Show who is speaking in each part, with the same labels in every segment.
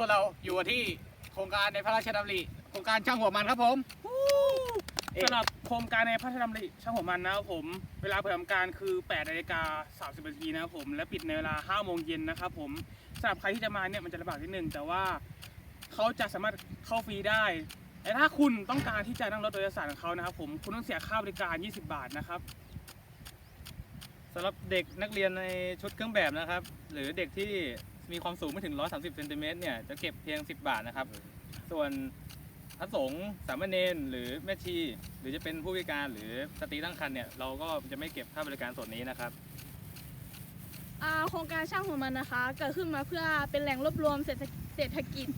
Speaker 1: ดีครับวันนี้พวกเราอยู่ที่โครงการในพระราชดำริ โครงการช่างหัวมันครับผมเอ๊ะ
Speaker 2: สำหรับโครงการในพระราชดำริช่างหัวมันนะครับผม เวลาเปิดทำการคือ8นาฬิกา30นาทีนะครับผม และปิดในเวลา5โมงเย็นนะครับผมสำหรับใครที่จะมาเนี่ยมันจะลำบากนิดนึงแต่ว่าเขาจะสามารถเข้าฟรีได้แต่ถ้าคุณต้องการที่จะนั่งรถโดยสารของเขานะครับผมคุณต้องเสียค่าบริการ 20 บาทนะครับ
Speaker 3: สำหรับเด็กนักเรียนในชุดเครื่องแบบนะครับ หรือเด็กที่ มีความสูงไม่ถึง 130เซนติเมตรเนี่ยจะเก็บเพียง 10 บาทนะครับ ส่วนพระสงฆ์สามเณรหรือแม่ชี หรือจะเป็นผู้พิการหรือสตรีตั้งครรภ์เนี่ยเราก็จะไม่เก็บค่าบริการส่วนนี้นะครับ
Speaker 4: อ่าโครงการช่างหัวมันนะคะ เกิดขึ้นมาเพื่อเป็นแหล่งรวบรวมเศรษฐเศรษฐกิจ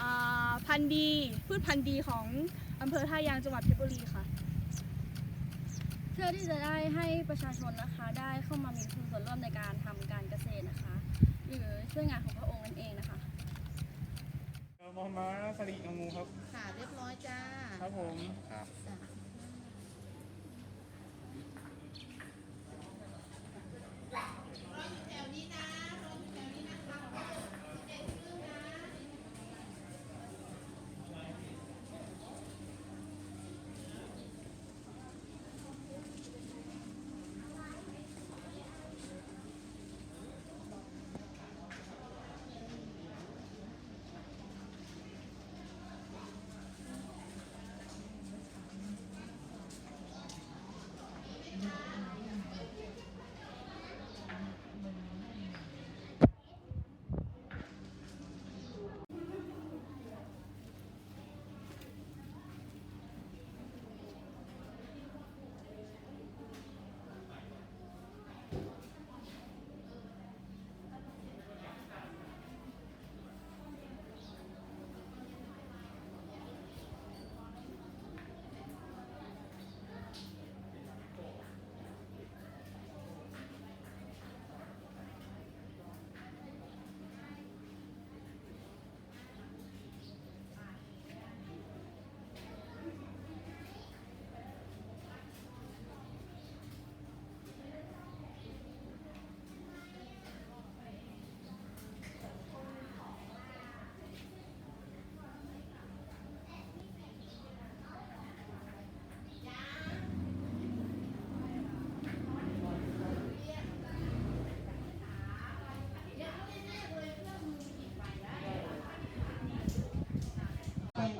Speaker 4: อ่าพันธุ์ดีพืชพันธุ์ดีของอำเภอท่ายางจังหวัดเพชรบุรีค่ะ
Speaker 5: เพื่อที่จะได้ให้ประชาชนนะคะได้เข้ามามีส่วนร่วมในการทำการเกษตรนะคะ หรือช่วยงานของพระองค์นั่นเองนะคะ
Speaker 2: มอมาสริงูครับ
Speaker 6: ค่ะ เรียบร้อยจ้า
Speaker 2: ครับผม
Speaker 6: จ้ะ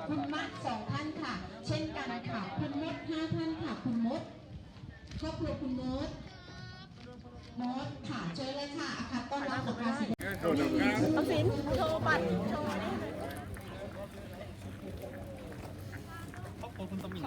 Speaker 7: คุณมัดสองท่านค่ะ เช่นกันค่ะ คุณมดห้าท่านค่ะ คุณมดครอบครัวคุณมดมดค่ะเชิญเลยค่ะอาคารต้อนรับของอาศิ
Speaker 4: เอาสินโชว์บัตรโชว์นี่
Speaker 3: ครอบครัวคุณสมิง
Speaker 8: โค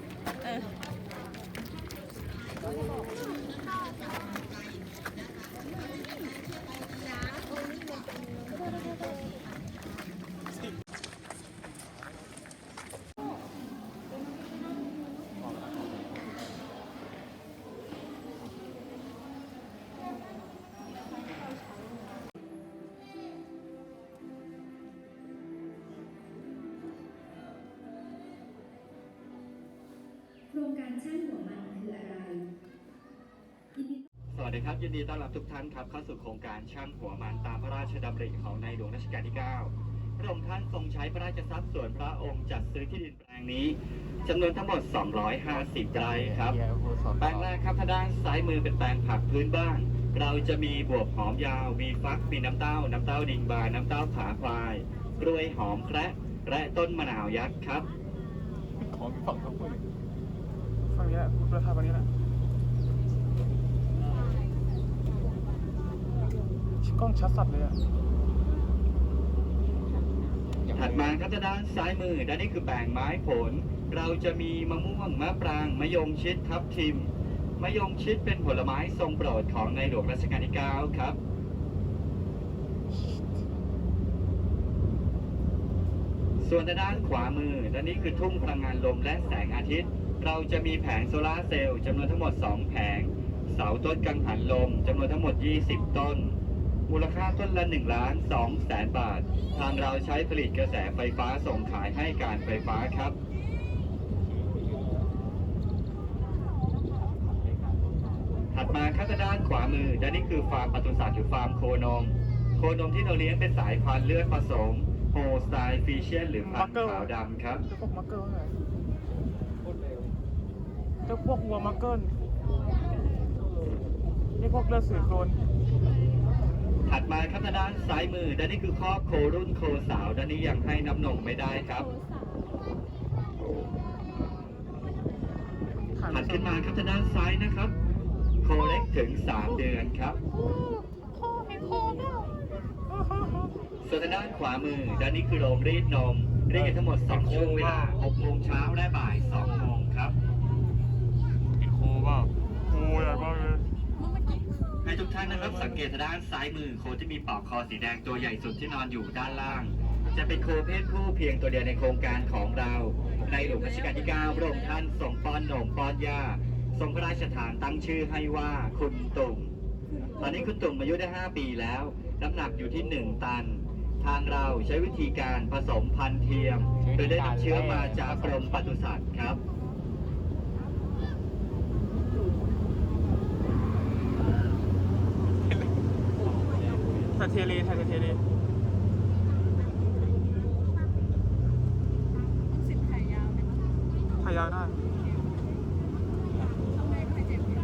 Speaker 8: วั
Speaker 9: สดีครับยินดีต้อนรับทุกท่านครับเข้าสู่โครงการช่างหัวมันตามพระราชดำริของในหลวงรัชกาลที่ 9 พระองค์ท่านทรงใช้พระราชทรัพย์ส่วนพระองค์จัดซื้อที่ดินแปลงนี้จำนวนทั้งหมด 250 ไร่ครับ แปลงแรกครับทางด้านซ้ายมือเป็นแปลงผักพื้นบ้าน เราจะมีบวบหอมยาว มีฟัก มีน้ำเต้า น้ำเต้าดิงบานน้ำเต้าผาควายกล้วยหอมแคระและต้นมะนาวยักษ์ครับ
Speaker 3: ของฝั่งทั้งหมด
Speaker 2: ฝั่งนี้แหละราคาฝั่งนี้แหละ กล้องชัดสัดเลยอะ
Speaker 9: ถัดมาครับทางด้านซ้ายมือด้านนี้คือแปลงไม้ผล เราจะมีมะม่วงมะปรางมะยงชิดทับทิมมะยงชิดเป็นผลไม้ทรงโปรดของในหลวงรัชกาลที่9ครับส่วนทางด้านขวามือด้านนี้คือทุ่งพลังงานลมและแสงอาทิตย์ เราจะมีแผงโซลาร์เซลล์จำนวนทั้งหมด 2 แผง เสาต้นกังหันลมจำนวนทั้งหมด 20 ต้น มูลค่าต้นละ1ล้าน2แสนบาท ทางเราใช้ผลิตกระแสไฟฟ้าส่งขายให้การไฟฟ้าครับถัดมาข้างด้านขวามือด้านนี้คือฟาร์มปศุสัตว์หรือฟาร์มโคนม โคนมที่เราเลี้ยงเป็นสายพันธุ์เลือดผสมโฮสไตล์ฟีเชียนหรือพันธุ์ขาวดำครับ
Speaker 2: เจ้าพวกมักเกิลไงเจ้าพวกวัวมักเกิลนี่พวกเลือดสือโคลน
Speaker 9: ถัดมาครับทางด้านซ้ายมือด้านนี้คือคอโครุ่นโคสาวด้านนี้ยังให้น้ำนมไม่ได้ครับถัดขึ้นมาครับทางด้านซ้ายนะครับ โคเล็กถึง 3 เดือนครับส่วนทางด้านขวามือด้านนี้คือโรงรีดนมเรีดกันทั้งหมด2ช่วงเวลา6โมงเช้าและบ่าย2โมงครับ
Speaker 2: โคว่าโคใหญ่มากเลย
Speaker 9: ให้ทุกท่านนะครับ สังเกตทางด้านซ้ายมือโคที่มีปลอกคอสีแดงตัวใหญ่สุดที่นอนอยู่ด้านล่าง จะเป็นโคเพศผู้เพียงตัวเดียวในโครงการของเรา ในหลวงรัชกาลที่9พระองค์ท่านทรงป้อนนมป้อนยาทรงพระราชทานตั้งชื่อให้ว่าคุณตุ่มตอนนี้คุณตุ่มอายุได้ 5 ปีแล้ว น้ำหนักอยู่ที่ 1 ตัน ทางเราใช้วิธีการผสมพันธุ์เทียม โดยได้นำเชื้อมาจากกรมปศุสัตว์ครับ
Speaker 2: ไทเทเลไทเทเล
Speaker 4: สิบไข่ยาวไหมคะ
Speaker 2: พายาวได้
Speaker 4: ทำไมไข่เจ็บเนี่ย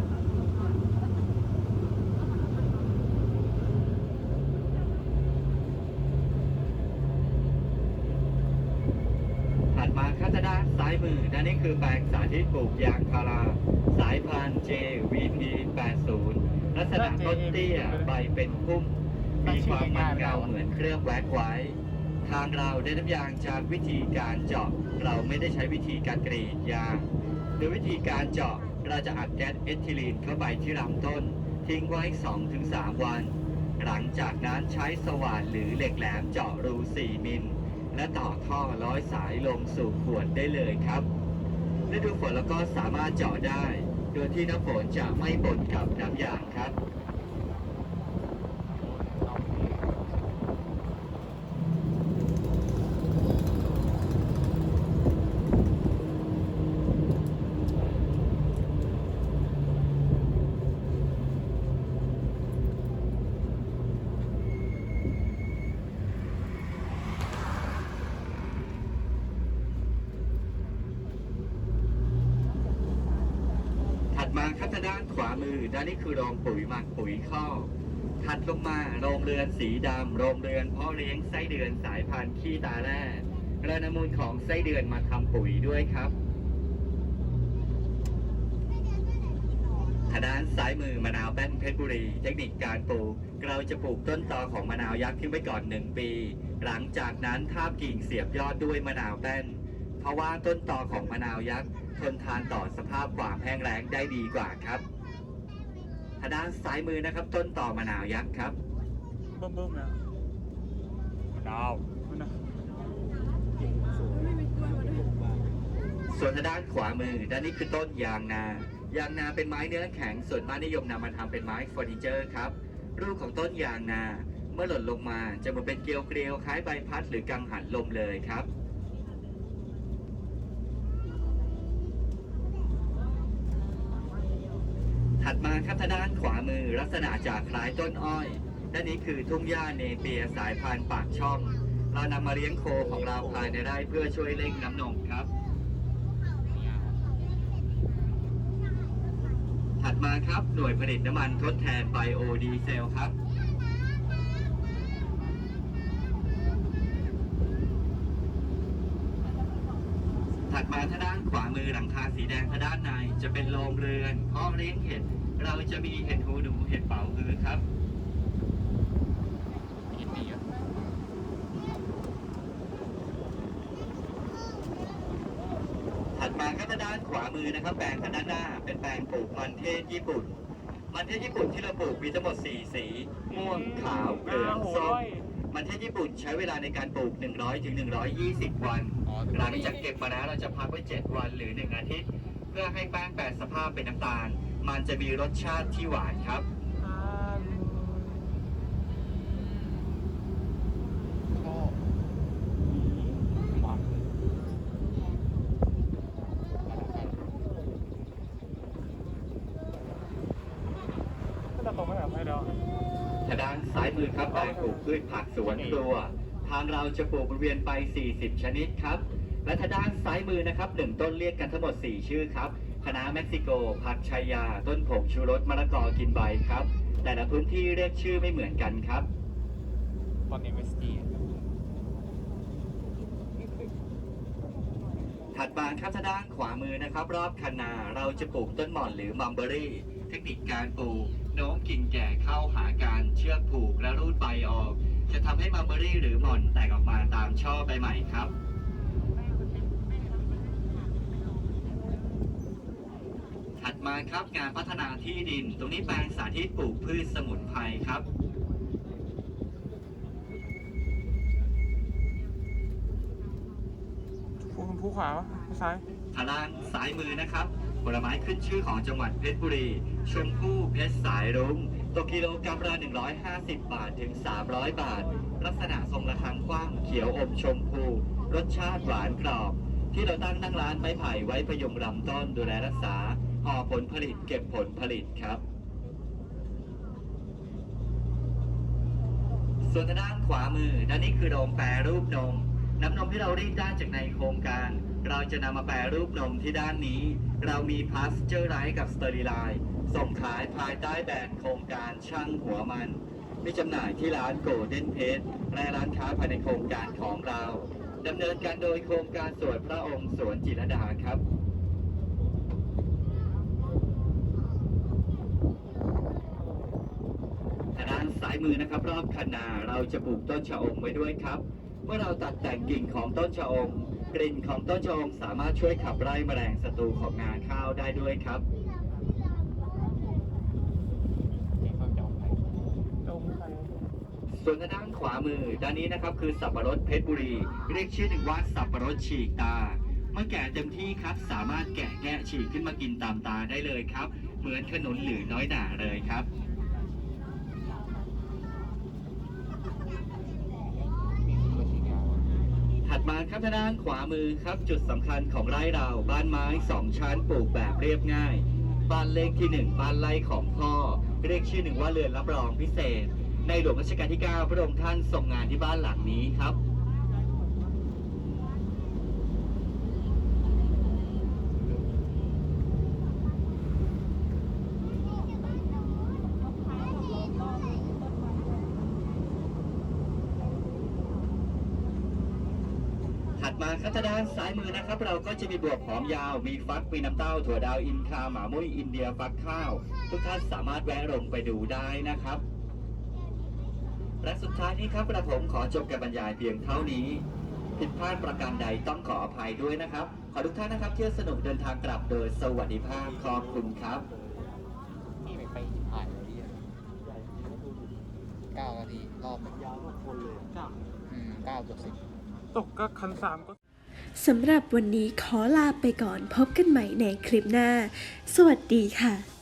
Speaker 9: ถัดมาข้างด้านซ้ายมือนั่นนี่คือแปลงสาธิตปลูกยางพารา สายพันธุ์ JVP 80ลักษณะต้นเตี้ยใบเป็นพุ่ม มีความมันเงาเหมือนเครื่องแว็กไว้ ทางเราได้น้ำยางจากวิธีการเจาะ เราไม่ได้ใช้วิธีการกรีดยาง โดยวิธีการเจาะเราจะอัดแก๊สเอทิลีนเข้าไปที่ลำต้น ทิ้งไว้ 2-3 วัน หลังจากนั้นใช้สว่านหรือเหล็กแหลมเจาะรู 4 มิล และต่อท่อร้อยสายลงสู่ขวดได้เลยครับฤดูฝนแล้วก็สามารถเจาะได้ โดยที่น้ำฝนจะไม่ปนกับน้ำยางครับ ถัดมาครับทางด้านขวามือ ด้านนี้คือโรงปุ๋ยหมักปุ๋ยข้าวถัดลงมาโรงเรือนสีดำโรงเรือนเพาะเลี้ยงไส้เดือนสายพันธุ์ขี้ตาแร่เรานมูลของไส้เดือนมาทำปุ๋ยด้วยครับทางด้านซ้ายมือมะนาวแป้นเพชรบุรี เทคนิคการปลูก เราจะปลูกต้นตอของมะนาวยักษ์ขึ้นไว้ก่อนหนึ่งปี หลังจากนั้นทาบกิ่งเสียบยอดด้วยมะนาวแป้น เพราะว่าต้นตอของมะนาวยักษ์ทนทานต่อสภาพความแห้งแล้งได้ดีกว่าครับางด้านซ้ายมือนะครับ ต้นตอมะนาวยักษ์ครับ
Speaker 2: เบิ่มเบิ่มๆนะ
Speaker 3: ดาว
Speaker 2: มันนะ
Speaker 9: ส่วนทางด้านขวามือ ด้านนี้คือต้นยางนา ยางนาเป็นไม้เนื้อแข็ง ส่วนมากนิยมนำมาทำเป็นไม้เฟอร์นิเจอร์ครับ รูปของต้นยางนา เมื่อหล่นลงมาจะมาเป็นเกลียวเกลียวๆคล้ายใบพัดหรือกังหันลมเลยครับ ถัดมาครับทางด้านขวามือลักษณะจากคล้ายต้นอ้อยด้านนี้คือทุ่งหญ้าเนเปียสายพันธุ์ปากช่อง เรานำมาเลี้ยงโคของเราภายในไร่เพื่อช่วยเร่งน้ำนมครับ ถัดมาครับหน่วยผลิตน้ำมันทดแทนไบโอดีเซลครับ ถัดมาทางด้านขวามือหลังคาสีแดงทางด้านในจะเป็นโรงเรือนเพาะเลี้ยงเห็ด เราจะมีเห็ดหูหนูเห็ดเป่าฮือครับถัดมาก็ทางด้านขวามือนะครับ แปลงทางด้านหน้า เป็นแปลงปลูกมันเทศญี่ปุ่น มันเทศญี่ปุ่นที่เราปลูกมีทั้งหมด4สีม่วงขาวเหลืองส้ม มันที่ญี่ปุ่นใช้เวลาในการปลูก 100ถึง120 วัน หลังจากเก็บมาแล้วเราจะพักไว้ 7 วันหรือ 1 อาทิตย์ เพื่อให้แป้งแปรสภาพเป็นน้ำตาล มันจะมีรสชาติที่หวานครับ
Speaker 2: ตรงไหน那懂不了拍的。
Speaker 9: ทางด้านซ้ายมือครับแปลงปลูกพืชผักสวนครัว ทางเราจะปลูกบริเวณไป 40 ชนิดครับ และทางด้านซ้ายมือนะครับหนึ่งต้นเรียกกันทั้งหมด 4 ชื่อครับคณะเม็กซิโก ผักชายา ต้นผงชูรสมะละกอกินใบครับ แต่ละพื้นที่เรียกชื่อไม่เหมือนกันครับ
Speaker 3: ตอนนี้เวสตี
Speaker 9: ถัดมาครับทางด้านขวามือนะครับ รอบคันนาเราจะปลูกต้นหม่อนหรือมัมเบอรี่ เทคนิคการปลูก โน้มกิ่งแก่เข้าหาการเชือกผูกและรูดใบออก จะทำให้มัมเบอรี่หรือหม่อนแตกออกมาตามช่อใบใหม่ครับถัดมาครับงานพัฒนาที่ดิน ตรงนี้แปลงสาธิตปลูกพืชสมุนไพรครับ
Speaker 2: ผู้ขวาผู้ซ้าย
Speaker 9: ทางด้านซ้ายมือนะครับ ผลไม้ขึ้นชื่อของจังหวัดเพชรบุรี ชมพู่เพชรสายรุ้งตกกิโลกรัมละ150 บาทถึง 300 บาท ลักษณะทรงระฆังกว้างเขียวอมชมพู รสชาติหวานกรอบ ที่เราตั้งนั่งร้านไม้ไผ่ไว้พยุงลำต้นดูแลรักษาห่อผลผลิตเก็บผลผลิตครับส่วนทางด้านขวามือด้านนี้คือโรงแปรรูปนม น้ำนมที่เรารีดได้จากในโครงการ เราจะนำมาแปรรูปนมที่ด้านนี้ เรามีพาสเจอร์ไรส์กับสเตอริไลน์ส่งขายภายใต้แบรนด์โครงการช่างหัวมันมีจำหน่ายที่ร้านโกลเด้นเพจและร้านค้าภายในโครงการของเราดำเนินการโดยโครงการสวนพระองค์สวนจิรดาครับทางด้านซ้ายมือนะครับ รอบคันนาเราจะปลูกต้นชะอมไว้ด้วยครับ เมื่อเราตัดแต่งกิ่งของต้นชะอม กลิ่นของต้นชะอมสามารถช่วยขับไล่แมลงศัตรูของนานข้าวได้ด้วยครับส่วนทางด้านขวามือด้านนี้นะครับคือสับปะรดเพชรบุรี เรียกชื่อหนึ่งว่าสับปะรดฉีกตา เมื่อแก่เต็มที่ครับสามารถแกะแกะฉีกขึ้นมากินตามตาได้เลยครับ เหมือนขนุนหรือน้อยหนาเลยครับ ถัดมาครับทางด้านขวามือครับจุดสำคัญของไร่เราบ้านไม้สองชั้นปลูกแบบเรียบง่าย บ้านเลขที่หนึ่งบ้านไร่ของพ่อ เรียกชื่อหนึ่งว่าเรือนรับรองพิเศษ ในหลวงรัชกาลที่ 9 พระองค์ท่านทรงงานที่บ้านหลังนี้ครับ มาครับทางด้านซ้ายมือนะครับ เราก็จะมีบวบหอมยาว มีฟักมีน้ำเต้าถั่วดาวอินคาหมามุ้ยอินเดียฟักข้าว ทุกท่านสามารถแวะลงไปดูได้นะครับและสุดท้ายนี้ครับกระผมขอจบการบรรยายเพียงเท่านี้ ผิดพลาดประการใดต้องขออภัยด้วยนะครับ ขอทุกท่านนะครับเที่ยวสนุกเดินทางกลับโดยสวัสดิภาพขอบคุณครับ
Speaker 1: นี่ไปไปถ่ายเลยที่เก้านาทีรอบยาวทุกคนเลยอืมเก้าเกือบสิบ
Speaker 2: ตกก็คันสามก็
Speaker 6: สำหรับวันนี้ขอลาไปก่อนพบกันใหม่ในคลิปหน้า สวัสดีค่ะ